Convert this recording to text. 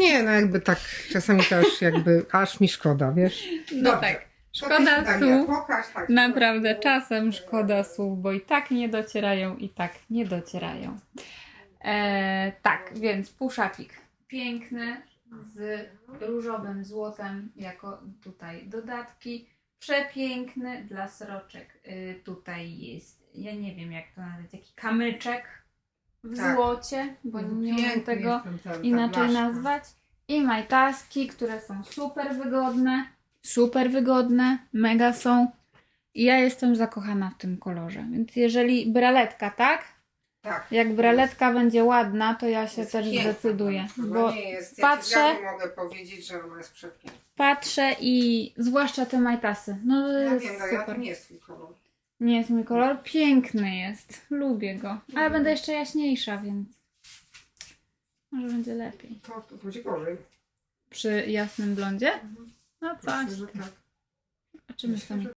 Nie, no jakby tak czasami też jakby aż mi szkoda, wiesz? No Dobrze. tak. Szkoda Dania, słów. Pokaż, tak, Naprawdę czasem szkoda słów, bo i tak nie docierają, i tak nie docierają. E, tak, więc puszapik piękny z różowym złotem jako tutaj dodatki. Przepiękny dla sroczek. Y, tutaj jest, ja nie wiem jak to nazwać, taki kamyczek w Tak. złocie, bo nie umiem tego jest ten- ten- ta inaczej blaszka. nazwać. I majtaski, które są super wygodne. Super wygodne, mega są. I ja jestem zakochana w tym kolorze. Więc jeżeli braletka, tak? Tak. Jak braletka będzie ładna, to ja się Jest też piękna zdecyduję. No Bo nie jest, patrzę- Ja ci mogę powiedzieć, że ona jest przepiękna. patrzę i zwłaszcza te majtasy. No Ja jest wiem, no ja to super. nie jest twój kolor. Nie jest mój kolor. Piękny jest. Lubię go. Ale będę jeszcze jaśniejsza, więc może będzie lepiej. To, to będzie gorzej. Przy jasnym blondzie? No Myślę, coś. że tak. A czy my Myślę, że